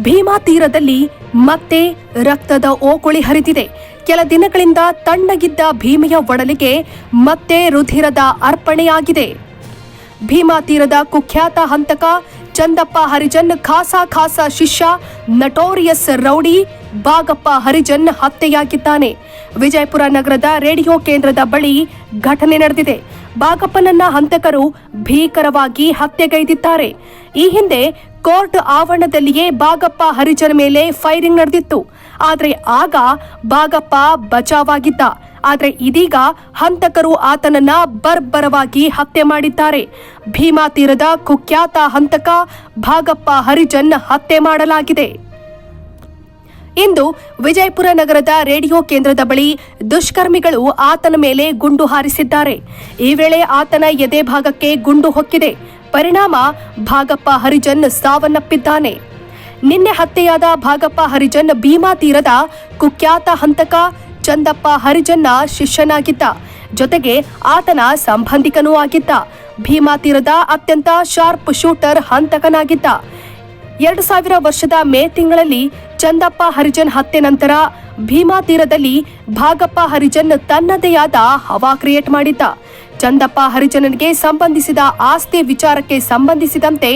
ಭೀಮಾ ತೀರದಲ್ಲಿ ಮತ್ತೆ ರಕ್ತದ ಓಕುಳಿ ಹರಿದಿದೆ. ಕೆಲ ದಿನಗಳಿಂದ ತಣ್ಣಗಿದ್ದ ಭೀಮೆಯ ಒಡಲಿಗೆ ಮತ್ತೆ ರುಧಿರದ ಅರ್ಪಣೆಯಾಗಿದೆ. ಭೀಮಾ ತೀರದ ಕುಖ್ಯಾತ ಹಂತಕ ಚಂದಪ್ಪ ಹರಿಜನ್ ಖಾಸಾ ಖಾಸಾ ಶಿಷ್ಯ ನಟೋರಿಯಸ್ ರೌಡಿ ಬಾಗಪ್ಪ ಹರಿಜನ್ ಹತ್ಯೆಯಾಗಿದ್ದಾನೆ. ವಿಜಯಪುರ ನಗರದ ರೇಡಿಯೋ ಕೇಂದ್ರದ ಬಳಿ ಘಟನೆ ನಡೆದಿದೆ. ಬಾಗಪ್ಪನನ್ನ ಹಂತಕರು ಭೀಕರವಾಗಿ ಹತ್ಯೆಗೈದಿದ್ದಾರೆ. ಈ ಹಿಂದೆ ಕೋರ್ಟ್ ಆವರಣದಲ್ಲಿಯೇ ಬಾಗಪ್ಪ ಹರಿಜನ್ ಮೇಲೆ ಫೈರಿಂಗ್ ನಡೆದಿತ್ತು. ಆದರೆ ಆಗ ಬಾಗಪ್ಪ ಬಚಾವಾಗಿದ್ದ. ಆದರೆ ಇದೀಗ ಹಂತಕರು ಆತನನ್ನ ಬರ್ಬರವಾಗಿ ಹತ್ಯೆ ಮಾಡಿದ್ದಾರೆ. ಭೀಮಾ ತೀರದ ಕುಖ್ಯಾತ ಹಂತಕ ಭಾಗಪ್ಪ ಹರಿಜನ್ ಹತ್ಯೆ ಮಾಡಲಾಗಿದೆ. ಇಂದು ವಿಜಯಪುರ ನಗರದ ರೇಡಿಯೋ ಕೇಂದ್ರದ ಬಳಿ ದುಷ್ಕರ್ಮಿಗಳು ಆತನ ಮೇಲೆ ಗುಂಡು ಹಾರಿಸಿದ್ದಾರೆ. ಈ ವೇಳೆ ಆತನ ಎದೆ ಭಾಗಕ್ಕೆ ಗುಂಡು ಹೊಕ್ಕಿದೆ. ಪರಿಣಾಮ ಭಾಗಪ್ಪ ಹರಿಜನ್ ಸಾವನ್ನಪ್ಪಿದ್ದಾನೆ. ನಿನ್ನೆ ಹತ್ಯೆಯಾದ ಭಾಗಪ್ಪ ಹರಿಜನ್ ಭೀಮಾ ತೀರದ ಕುಖ್ಯಾತ ಹಂತಕ ಚಂದಪ್ಪ ಹರಿಜನ್ನ ಶಿಷ್ಯನಾಗಿದ್ದ. ಜೊತೆಗೆ ಆತನ ಸಂಬಂಧಿಕನೂ ಆಗಿದ್ದ. ಭೀಮಾ ತೀರದ ಅತ್ಯಂತ ಶಾರ್ಪ್ ಶೂಟರ್ ಹಂತಕನಾಗಿದ್ದ. ಎರಡು ಸಾವಿರ ವರ್ಷದ ಮೇ ತಿಂಗಳಲ್ಲಿ ಚಂದಪ್ಪ ಹರಿಜನ್ ಹತ್ಯೆ ನಂತರ ಭೀಮಾ ತೀರದಲ್ಲಿ ಭಾಗಪ್ಪ ಹರಿಜನ್ ತನ್ನದೇ ಆದ ಹವಾ ಕ್ರಿಯೇಟ್ ಮಾಡಿದ್ದ. ಚಂದಪ್ಪ ಹರಿಜನನಿಗೆ ಸಂಬಂಧಿಸಿದ ಆಸ್ತಿ ವಿಚಾರಕ್ಕೆ ಸಂಬಂಧಿಸಿದಂತೆ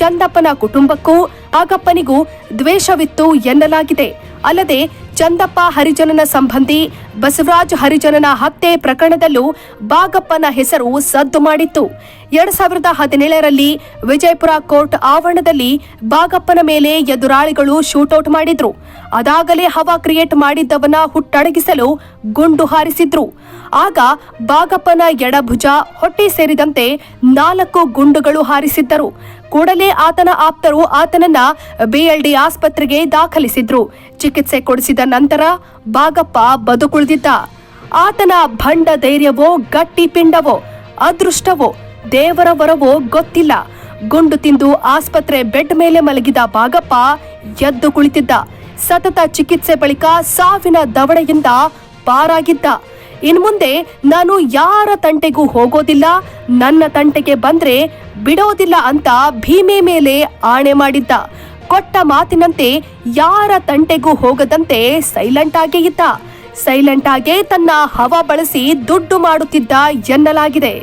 ಚಂದಪ್ಪನ ಕುಟುಂಬಕ್ಕೂ ಆಗಪ್ಪನಿಗೂ ದ್ವೇಷವಿತ್ತು ಎನ್ನಲಾಗಿದೆ. ಅಲ್ಲದೆ ಚಂದಪ್ಪ ಹರಿಜನನ ಸಂಬಂಧಿ ಬಸವರಾಜ್ ಹರಿಜನನ ಹತ್ಯೆ ಪ್ರಕರಣದಲ್ಲೂ ಬಾಗಪ್ಪನ ಹೆಸರು ಸದ್ದು ಮಾಡಿತ್ತು. ಎರಡ್ ಸಾವಿರದ ಹದಿನೇಳರಲ್ಲಿ ವಿಜಯಪುರ ಕೋರ್ಟ್ ಆವರಣದಲ್ಲಿ ಬಾಗಪ್ಪನ ಮೇಲೆ ಎದುರಾಳಿಗಳು ಶೂಟೌಟ್ ಮಾಡಿದ್ರು. ಅದಾಗಲೇ ಹವಾ ಕ್ರಿಯೇಟ್ ಮಾಡಿದ್ದವನ ಹುಟ್ಟಡಗಿಸಲು ಗುಂಡು ಹಾರಿಸಿದ್ರು. ಆಗ ಬಾಗಪ್ಪನ ಎಡಭುಜ ಹೊಟ್ಟೆ ಸೇರಿದಂತೆ ನಾಲ್ಕು ಗುಂಡುಗಳು ಹಾರಿಸಿದ್ದರು. ಕೂಡಲೇ ಆತನ ಆಪ್ತರು ಆತನನ್ನ ಬಿಎಲ್ಡಿ ಆಸ್ಪತ್ರೆಗೆ ದಾಖಲಿಸಿದ್ರು. ಚಿಕಿತ್ಸೆ ಕೊಡಿಸಿದ ನಂತರ ಬಾಗಪ್ಪ ಬದುಕುಳಿದಿದ್ದ. ಆತನ ಭಂಡ ಧೈರ್ಯವೋ, ಗಟ್ಟಿ ಪಿಂಡವೋ, ಅದೃಷ್ಟವೋ, ದೇವರ ವರವೋ ಗೊತ್ತಿಲ್ಲ. ಗುಂಡು ತಿಂದು ಆಸ್ಪತ್ರೆ ಬೆಡ್ ಮೇಲೆ ಮಲಗಿದ ಬಾಗಪ್ಪ ಎದ್ದು ಕುಳಿತಿದ್ದ. ಸತತ ಚಿಕಿತ್ಸೆ ಬಳಿಕ ಸಾವಿನ ದವಡೆಯಿಂದ ಪಾರಾಗಿದ್ದ. ಇನ್ಮುಂದೆ ನಾನು ಯಾರ ತಂಟೆಗೂ ಹೋಗೋದಿಲ್ಲ, ನನ್ನ ತಂಟೆಗೆ ಬಂದ್ರೆ ಬಿಡೋದಿಲ್ಲ ಅಂತ ಭೀಮೆ ಮೇಲೆ ಆಣೆ ಮಾಡಿದ್ದ. ಕೊಟ್ಟ ಮಾತಿನಂತೆ ಯಾರ ತಂಟೆಗೂ ಹೋಗದಂತೆ ಸೈಲೆಂಟ್ ಆಗೇ ಇದ್ದ. ಸೈಲೆಂಟ್ ಆಗೇ ತನ್ನ ಹವ ಬಳಸಿ ದುಡ್ಡು ಮಾಡುತ್ತಿದ್ದ ಎನ್ನಲಾಗಿದೆ.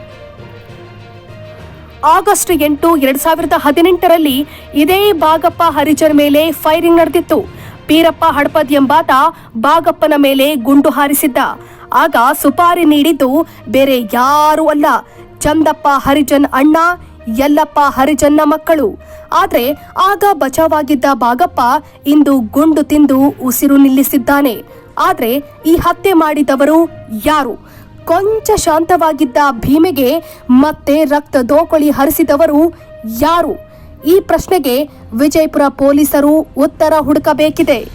ಆಗಸ್ಟ್ ಎಂಟು, ಎರಡ್ ಸಾವಿರದ ಹದಿನೆಂಟರಲ್ಲಿ ಇದೇ ಬಾಗಪ್ಪ ಹರಿಜನ್ ಮೇಲೆ ಫೈರಿಂಗ್ ನಡೆದಿತ್ತು. ಪೀರಪ್ಪ ಹಡಪದ್ ಎಂಬಾತ ಬಾಗಪ್ಪನ ಮೇಲೆ ಗುಂಡು ಹಾರಿಸಿದ್ದ. ಆಗ ಸುಪಾರಿ ನೀಡಿದ್ದು ಬೇರೆ ಯಾರೂ ಅಲ್ಲ. ಚಂದಪ್ಪ ಹರಿಜನ್ ಅಣ್ಣ, ಯಲ್ಲಪ್ಪ ಹರಿಜನ್ನ ಮಕ್ಕಳು. ಆದ್ರೆ ಆಗ ಬಚಾವಾಗಿದ್ದ ಬಾಗಪ್ಪ ಇಂದು ಗುಂಡು ತಿಂದು ಉಸಿರು ನಿಲ್ಲಿಸಿದ್ದಾನೆ. ಆದ್ರೆ ಈ ಹತ್ಯೆ ಮಾಡಿದವರು ಯಾರು? ಕೊಂಚ ಶಾಂತವಾಗಿದ್ದ ಭೀಮೆಗೆ ಮತ್ತೆ ರಕ್ತ ದೋಕಳಿ ಹರಿಸಿದವರು ಯಾರು? ಈ ಪ್ರಶ್ನೆಗೆ ವಿಜಯಪುರ ಪೊಲೀಸರು ಉತ್ತರ ಹುಡುಕಬೇಕಿದೆ.